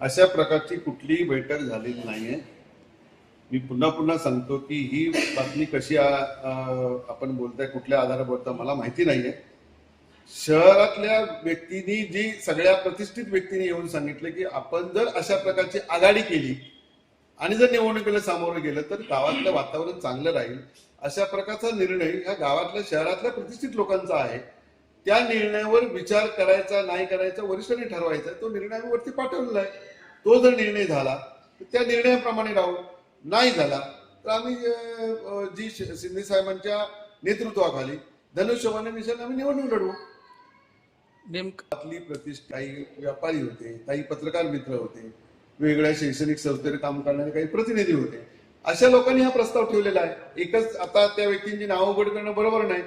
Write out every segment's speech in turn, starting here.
अशा प्रकारची कुठलीही बैठक झालेली नाहीये. मी पुन्हा पुन्हा सांगतो की ही बातमी कशी आपण बोलताय कुठल्या आधारावर मला माहिती नाहीये. शहरातल्या व्यक्तींनी जी सगळ्या प्रतिष्ठित व्यक्तींनी येऊन सांगितलं की आपण जर अशा प्रकारची आघाडी केली आणि जर निवडणुकीला सामोरं गेलं तर गावातलं वातावरण चांगलं राहील. अशा प्रकारचा निर्णय ह्या गावातल्या शहरातल्या प्रतिष्ठित लोकांचा आहे. त्या निर्णयावर विचार करायचा नाही करायचा वरिष्ठांनी ठरवायचा तो निर्णय आम्ही वरती पाठवलेला आहे. तो जर निर्णय झाला तर त्या निर्णयाप्रमाणे राहू. नाही झाला तर आम्ही जी शिंदे साहेबांच्या नेतृत्वाखाली धनुष्यबाने दिशेने आम्ही निवडणूक लढवू. नेमकं? आपली प्रतिष्ठा काही व्यापारी होते काही पत्रकार मित्र होते वेगळ्या शैक्षणिक संस्थेत काम करणारे काही प्रतिनिधी होते. अशा लोकांनी हा प्रस्ताव ठेवलेला आहे. एकच आता त्या व्यक्तींची नावं उघड करणं बरोबर नाही.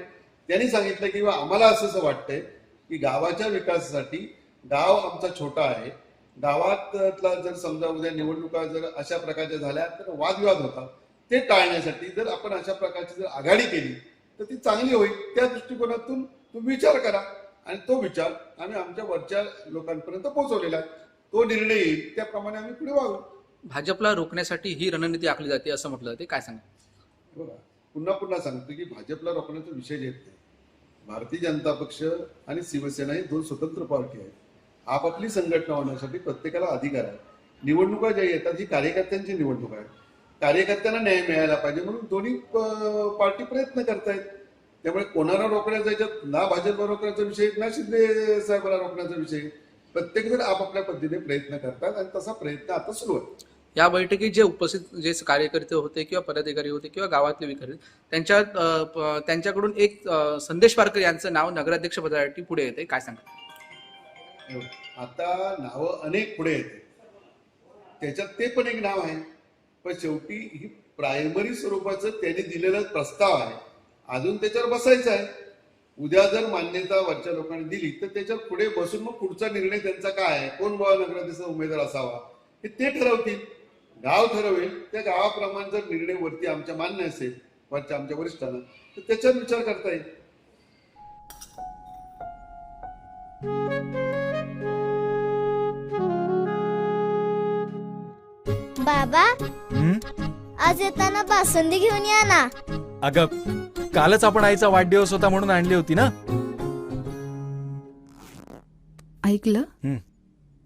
त्यांनी सांगितलं की आम्हाला असं असं वाटतंय की गावाच्या विकासासाठी गाव आमचा छोटा आहे. गावातला जर समजा उद्या निवडणुका जर अशा प्रकारच्या झाल्या तर वादविवाद होतात. ते टाळण्यासाठी जर आपण अशा प्रकारची जर आघाडी केली तर ती चांगली होईल. त्या दृष्टिकोनातून तुम्ही विचार करा. आणि तो विचार आम्ही आमच्या वरच्या लोकांपर्यंत पोहोचवलेला तो निर्णय येईल त्याप्रमाणे आम्ही पुढे वागू. भाजपला रोखण्यासाठी ही रणनीती आखली जाते असं म्हटलं जाते. काय सांगा बघा पुन्हा पुन्हा सांगतो की भाजपला रोखण्याचा विषय येत नाही. भारतीय जनता पक्ष आणि शिवसेना ही दोन स्वतंत्र पार्टी आहेत. आपापली संघटना होण्यासाठी प्रत्येकाला अधिकार आहे. निवडणुका ज्या येतात ही कार्यकर्त्यांची निवडणूक आहे कार्यकर्त्यांना न्याय मिळायला पाहिजे म्हणून दोन्ही प- पार्टी प्रयत्न करतायत. त्यामुळे कोणाला रोखण्याचा याच्यात ना भाजपला रोखण्याचा विषय ना शिंदे साहेबांना रोखण्याचा विषय. प्रत्येक जण आपापल्या पद्धतीने प्रयत्न करतात आणि तसा प्रयत्न आता सुरू आहे. या बैठकीत जे उपस्थित जे कार्यकर्ते होते किंवा पदाधिकारी होते किंवा गावातले विकारी त्यांच्या त्यांच्याकडून एक संदेश पारकर यांचं नाव नगराध्यक्ष पदासाठी पुढे येते. काय सांगा आता नावं अनेक पुढे येते. त्याच्यात ते पण एक नाव आहे. पण शेवटी ही प्रायमरी स्वरूपाचं त्यांनी दिलेला प्रस्ताव आहे. अजून त्याच्यावर बसायचं आहे. उद्या जर मान्यता वरच्या लोकांनी दिली तर त्याच्यावर पुढे बसून मग पुढचा निर्णय त्यांचा काय आहे? कोण बुवा नगराध्यक्ष उमेदवार असावा? हे ते ठरवतील. गाव ठरवेल त्या गावाप्रमाणे जर निर्णय वरती आमच्या मान्य असेल वरच्या आमच्या वरिष्ठांना तर त्याच्यावर विचार करता येईल बाबा हं? आज येताना बासुंदी घेऊन या ना अगं कालच आपण आईचा वाढदिवस होता म्हणून आणली होती ना ऐकलं हं.